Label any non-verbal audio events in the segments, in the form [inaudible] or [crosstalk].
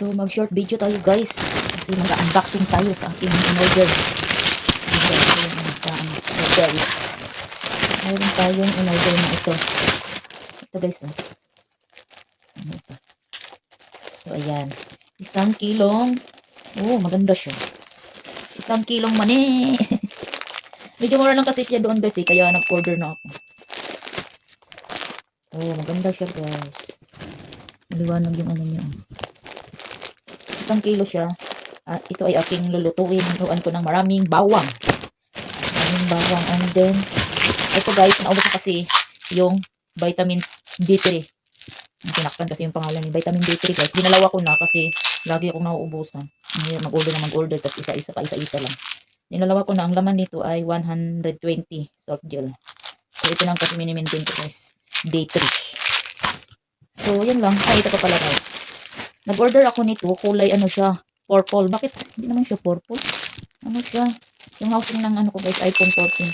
So, mag-short video tayo guys. Kasi mag-unboxing tayo sa aking in-order. Yung ano, sa hotel. Mayroon tayong in-order na ito. Ito guys. Oh. Ano ito? So, ayan. Isang kilong. Oh, maganda siya. Isang kilong mani. [laughs] Medyo mura lang kasi siya doon guys eh. Kaya nag-order na ako. Oh, maganda siya guys. Maliwanag yung ano niya. Isang kilo siya. At ito ay aking lulutuin. Lutuan ko ng maraming bawang. Maraming bawang. And then, ito guys, naubos ko kasi yung vitamin D3. Ang Tinakpan kasi yung pangalan ni vitamin D3 guys. Dinalawa ko na kasi lagi akong nauubusan. Mag-order na mag-order tapos isa-isa pa isa-isa lang. Dinalawa ko na ang laman nito ay 120 soft gel. So ito lang kasi minimaintain ko guys. D3. So yun lang. Ay ito pa pala guys. Nag-order ako nito. Kulay ano siya. Purple. Bakit? Hindi naman siya purple. Ano siya? Yung housing ng ano ko guys. iPhone 14.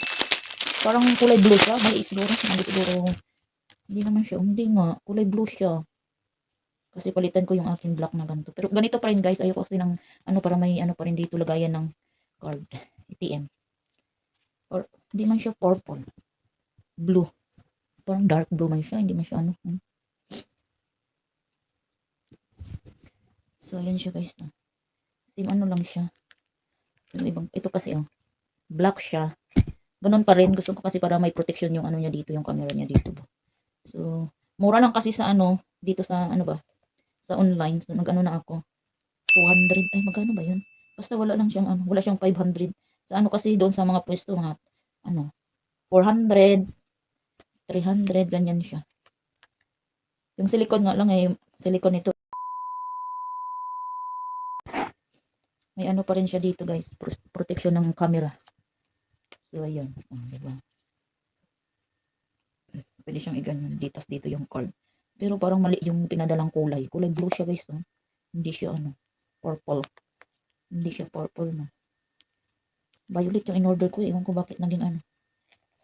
Parang kulay blue siya. Mali siguro. Mali siguro. Hindi naman siya. Hindi nga. Kulay blue siya. Kasi palitan ko yung aking black na ganito. Pero ganito pa rin guys. Ayoko kasi ng ano para may ano pa rin dito lagayan ng card. ATM. Or hindi man siya purple. Blue. Parang dark blue man siya. Hindi man siya ano. hmm. So, ayan siya guys. Same ano lang siya. Yung ibang, ito kasi oh. Black siya. Ganun pa rin. Gusto ko kasi para may protection yung ano niya dito. Yung camera niya dito. So, mura lang kasi sa ano. Dito sa ano ba. Sa online. So, nag-ano na ako. 200. Ay, magkano ba yun? Basta wala lang siyang ano. Wala siyang 500. Sa ano kasi doon sa mga pwesto mga ano. 400. 300. Ganyan siya. Yung silicone nga lang eh. Silicone nito. May ano pa rin siya dito guys. Pro- protection ng camera. So, ayan. Oh, diba? Pwede siyang iganyan. Ditas dito yung card. Pero parang mali yung pinadalang kulay. Kulay blue siya guys. Oh. Hindi siya ano. Purple. Hindi siya purple no. Violet yung in-order ko. Ewan ko bakit naging ano.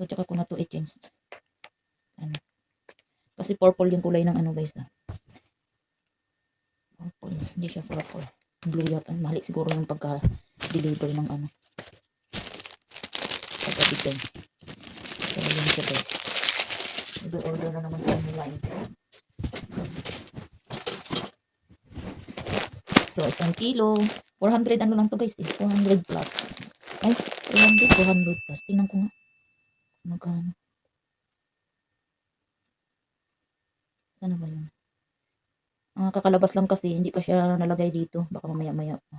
So, tsaka ko na to i-change. Ano. Kasi purple yung kulay ng ano guys. Ah. Purple. Hindi siya purple blue yata. Mali siguro yung pagka-deliver ng ano. Pagka-bigay. So, yun siya guys. Order na naman sa online. So, isang kilo. 400 ano lang to guys eh. 400 plus. Ay, 400, 400 plus. Tingnan ko nga. Magkano. Sana ba yun? Kakalabas lang kasi hindi pa siya nalagay dito. Baka mamaya-maya pa.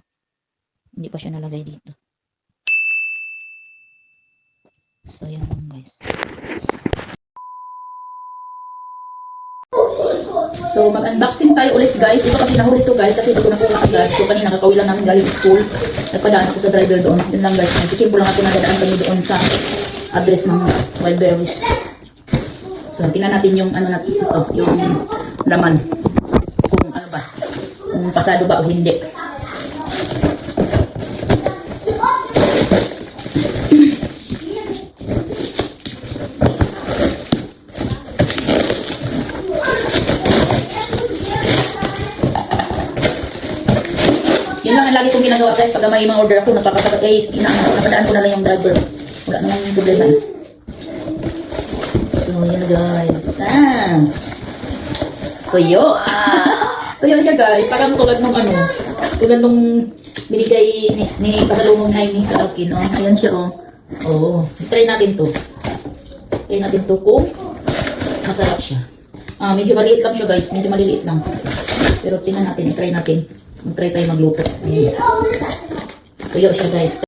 Hindi pa siya nalagay dito. So, yan lang guys. So, mag-unboxing tayo ulit guys. Ito kasi nahuli to guys kasi hindi ko nakuha agad. So, kanina kakauwi lang namin galing school. Nagpadaan ako sa driver doon. Yun lang guys. Nagkisimpo lang ako na dadaan kami doon sa address ng Wildberries. So, tingnan natin yung ano natin ito. Yung laman ano ba, kung pasado ba o hindi. Yun lang ang lagi kong ginagawa guys pag may mga order ako napapasabot eh inaano napadaan ko na lang yung driver wala namang problema so yun guys ah tuyo tuyo siya guys. Parang tulad nung ano tulad nung binigay ni, ni pasalubong na yun sa akin oh. Ayan siya oh. Oh try natin to. Try natin to kung masarap siya. Ah medyo maliit lang siya guys. Medyo maliliit lang. Pero tingnan natin. Try natin. Mag-try tayo magluto. Tuyo siya guys